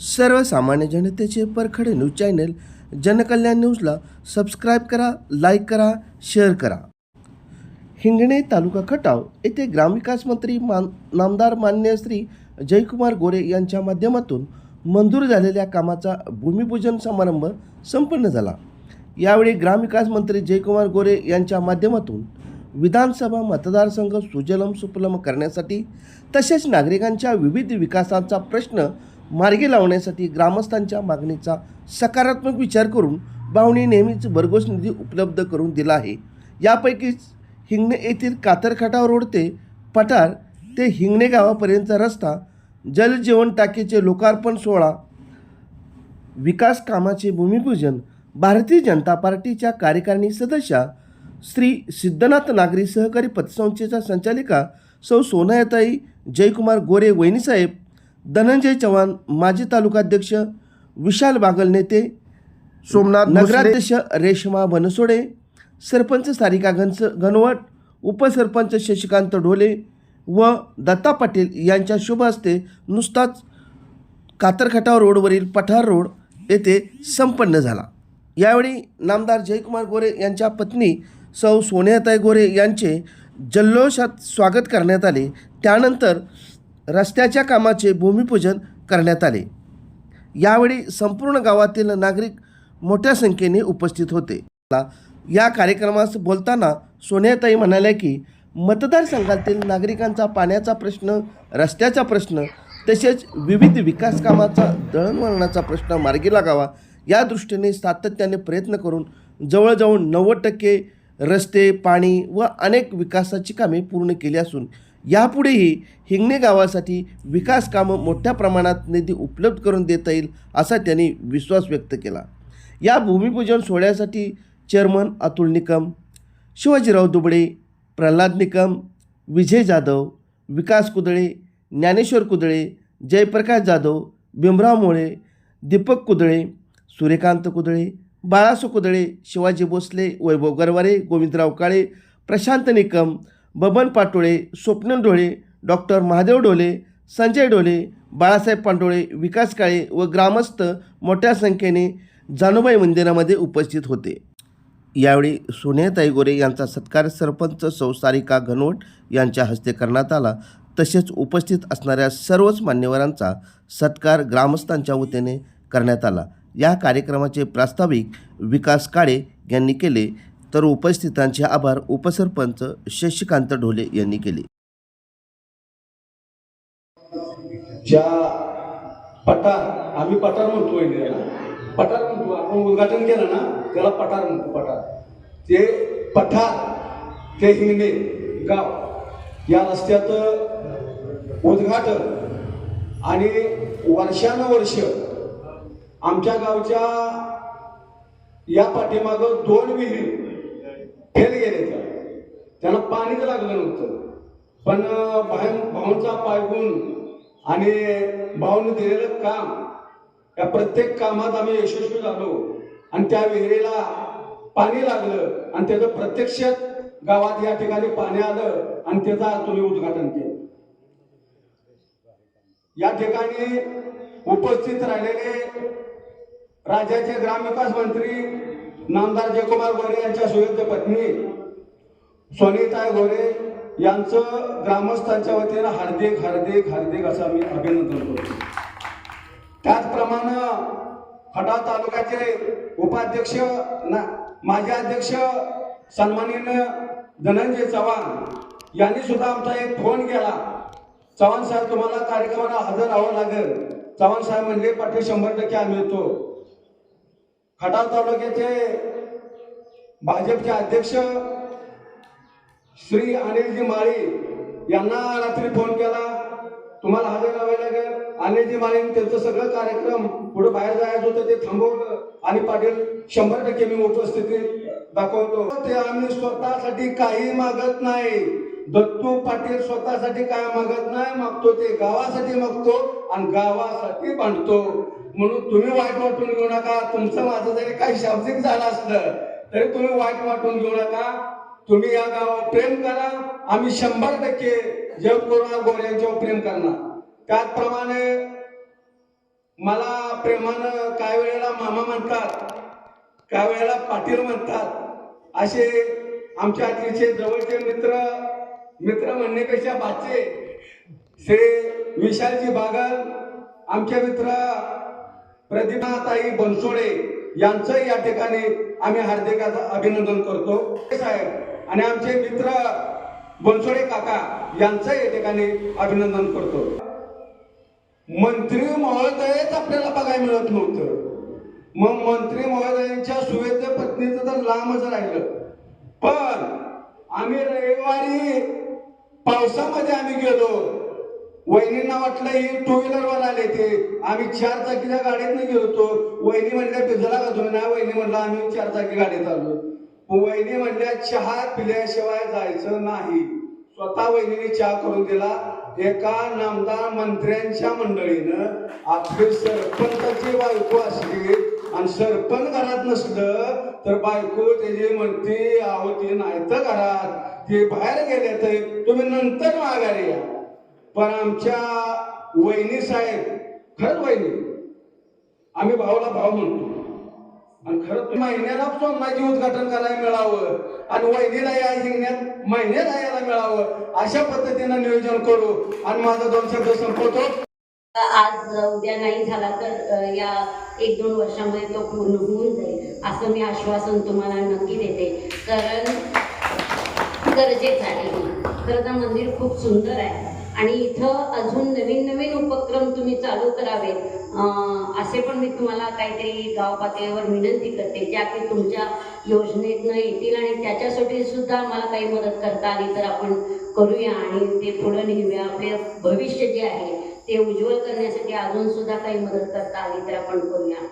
सर्वसामान्य जनतेचे परखडे news channel जनकल्याण न्यूजला सबस्क्राईब करा लाईक करा शेअर करा. हिंगणे तालुका खटाव येथे ग्रामविकास मंत्री मान नामदार मान्य श्री जयकुमार गोरे यांच्या माध्यमातून मंजूर झालेल्या कामाचा भूमिपूजन समारंभ संपन्न झाला. यावेळी ग्रामविकास मंत्री जयकुमार गोरे यांच्या माध्यमातून विधानसभा मतदारसंघ सुजलम सुफलम करण्यासाठी तसेच नागरिकांच्या विविध विकासाचा प्रश्न मार्गी लावण्यासाठी ग्रामस्थांच्या मागणीचा सकारात्मक विचार करून बावणी नेहमीच भरघोस निधी उपलब्ध करून दिला आहे. यापैकीच हिंगणे येथील कातरखाटा रोड ते पठार ते हिंगणे गावापर्यंतचा रस्ता जलजीवन टाकीचे लोकार्पण सोहळा विकास कामाचे भूमिपूजन भारतीय जनता पार्टीच्या कार्यकारिणी सदस्या श्री सिद्धनाथ नागरी सहकारी पतसंस्थेच्या संचालिका सौ सोनायताई जयकुमार गोरे वहिनीसाहेब धनंजय चव्हाण माजी तालुकाध्यक्ष विशाल बागल नेते सोमनाथ नगराध्यक्ष रेशमा बनसोडे सरपंच सारिका घनस घनवट उपसरपंच शशिकांत ढोले व दत्ता पाटील यांच्या शुभ हस्ते नुसताच कातरखटाव रोडवरील पठार रोड येथे संपन्न झाला. यावेळी नामदार जयकुमार गोरे यांच्या पत्नी सौ सोनियाताई गोरे यांचे जल्लोषात स्वागत करण्यात आले. त्यानंतर रस्त्याच्या कामाचे भूमिपूजन करण्यात आले. यावेळी संपूर्ण गावातील नागरिक मोठ्या संख्येने उपस्थित होते. या कार्यक्रमास बोलताना सोनियाताई म्हणाल्या की मतदारसंघातील नागरिकांचा पाण्याचा प्रश्न रस्त्याचा प्रश्न तसेच विविध विकास कामाचा दळणवळणाचा प्रश्न मार्गी लागावा या दृष्टीने सातत्याने प्रयत्न करून जवळजवळ नव्वद टक्के रस्ते पाणी व अनेक विकासाची कामे पूर्ण केली असून यापुढेही हिंगणे गावासाठी विकास कामं मोठ्या प्रमाणात निधी उपलब्ध करून देता येईल असा त्यांनी विश्वास व्यक्त केला. या भूमिपूजन सोहळ्यासाठी चेअरमन अतुल निकम शिवाजीराव दुबळे प्रल्हाद निकम विजय जाधव विकास कुदळे ज्ञानेश्वर कुदळे जयप्रकाश जाधव भीमराव मोळे दीपक कुदळे सूर्यकांत कुदळे बाळासो कुदळे शिवाजी भोसले वैभव गरवारे गोविंदराव काळे प्रशांत निकम बबन पाटोळे स्वप्न डोळे डॉक्टर महादेव डोले संजय डोले बाळासाहेब पांडोळे विकास काळे व ग्रामस्थ मोठ्या संख्येने जानुबाई मंदिरामध्ये उपस्थित होते. यावेळी सोनियाताई गोरे यांचा सत्कार सरपंच सौसारिका घनवट यांच्या हस्ते करण्यात आला. तसेच उपस्थित असणाऱ्या सर्वच मान्यवरांचा सत्कार ग्रामस्थांच्या वतीने करण्यात आला. या कार्यक्रमाचे प्रास्ताविक विकास काळे यांनी केले. तर उपस्थितांचे आभार उपसरपंच शशिकांत ढोले यांनी केले. ज्या पठार आम्ही पठार म्हणतो पठार म्हणतो. आपण उद्घाटन केलं ना त्याला पठार म्हणतो पठार. ते पठार ते हिंगणे गाव या रस्त्याचं उद्घाटन आणि वर्षानुवर्ष आमच्या गावच्या या पाठीमागं दोन विहिरी फेल गेले त्यांना पाणीच लागलं नव्हतं. पण भाऊ भाऊंचा पायगुण आणि भाऊने दिलेलं काम या प्रत्येक कामात आम्ही यशस्वी झालो. आणि त्या विहिरीला पाणी लागलं आणि त्याचं प्रत्यक्षात गावात या ठिकाणी पाणी आलं आणि त्याचं आज तुम्ही उद्घाटन केलं. या ठिकाणी उपस्थित राहिलेले राज्याचे ग्रामविकास मंत्री नामदार जयकुमार गोरे यांच्या सुयोग्य पत्नी सोनीताय गोरे यांचं ग्रामस्थांच्या वतीनं हार्दिक हार्दिक हार्दिक असं मी अभिनंदन करतो. त्याचप्रमाणे खटाव तालुक्याचे उपाध्यक्ष ना माजी अध्यक्ष सन्माननीय धनंजय चव्हाण यांनी सुद्धा आमचा एक फोन केला. चव्हाण साहेब तुम्हाला कार्यक्रमाला हजर राहावं लागेल. चव्हाण साहेब म्हणले पाठी शंभर टक्के आम्ही येतो. खटाव तालुक्याचे भाजपचे अध्यक्ष श्री अनिलजी माळी यांना रात्री फोन केला. तुम्हाला हजर राहावे लागेल. अनिलजी माळीने त्यांचं सगळं कार्यक्रम पुढे बाहेर जायचं होतं ते थांबवलं. आणि पाटील शंभर टक्के मी उपस्थिती दाखवतो. ते आम्ही स्वतःसाठी काही मागत नाही. दत्तू पाटील स्वतःसाठी काय मागत नाही मागतो ते गावासाठी मागतो आणि गावासाठी बांधतो म्हणून तुम्ही वाईट वाटून घेऊ नका. तुमचं माझं जरी काही शाब्दिक झालं असलं तरी तुम्ही वाईट वाटून घेऊ नका. तुम्ही या गावावर प्रेम करा. आम्ही शंभर टक्के जयकुमार गोरे यांच्यावर प्रेम करणार. त्याचप्रमाणे मला प्रेमानं काय वेळेला मामा म्हणतात काय वेळेला पाटील म्हणतात. असे आमच्या आजीचे जवळचे मित्र मित्र म्हणण्यापेक्षा बाचे. श्री विशालजी बागल आमचे मित्र प्रतिभाताई बनसोडे यांचंही या ठिकाणी आम्ही हार्दिकाचं अभिनंदन करतो. साहेब आणि आमचे मित्र बनसोडे काका यांचं या ठिकाणी अभिनंदन करतो. मंत्री महोदयच आपल्याला बघायला मिळत नव्हतं. मग मंत्री महोदयांच्या सुवेद्य पत्नीचं तर लांबच राहिलं. पण आम्ही रविवारी पावसामध्ये आम्ही गेलो. वहिनींना वाटलं ही टू व्हीलर वर आले ते. आम्ही चार चाकीच्या गाडीतनं गेलो होतो वहिनी म्हणल्या पिझ्झाला का तुम्ही नाही वहिनी म्हणलं आम्ही चार चाकी गाडीत आलो वहिनी म्हणल्या चहा पिल्याशिवाय जायचं नाही. स्वतः वहिनीने चहा करून दिला. एका नामदार मंत्र्यांच्या मंडळीनं आपली सरपंचाची बायको असली आणि सरपंच घरात नसलं तर बायको त्याची म्हणते आहो ते नाही तर घरात. ते बाहेर गेले तर तुम्ही नंतर माघारी या. पण आमच्या वहिनी साहेब खरंच वहिनी आम्ही भाऊला भाऊ म्हणतो. आणि खरंच महिन्याला सोन्नाची उद्घाटन करायला मिळावं आणि वहिनीला या हिंगण्यात महिन्याला यायला मिळावं अशा पद्धतीनं नियोजन करू आणि माझा दोन शब्द संपवतो. आज उद्या नाही झाला तर या एक दोन वर्षामध्ये तो पूर्ण होऊन जाईल असं मी आश्वासन तुम्हाला नक्की देते. कारण गरजेचं आहे. खरं तर मंदिर खूप सुंदर आहे. आणि इथं अजून नवीन नवीन उपक्रम तुम्ही चालू करावे असे पण मी तुम्हाला काहीतरी गाव पातळीवर विनंती करते ज्या की तुमच्या योजनेतनं येतील आणि त्याच्यासाठी सुद्धा मला काही मदत करता आली तर आपण करूया आणि ते पुढं नेऊया आपले भविष्य जे आहे ते उज्ज्वल करण्यासाठी अजून सुद्धा काही मदत करता आली तर आपण करूया.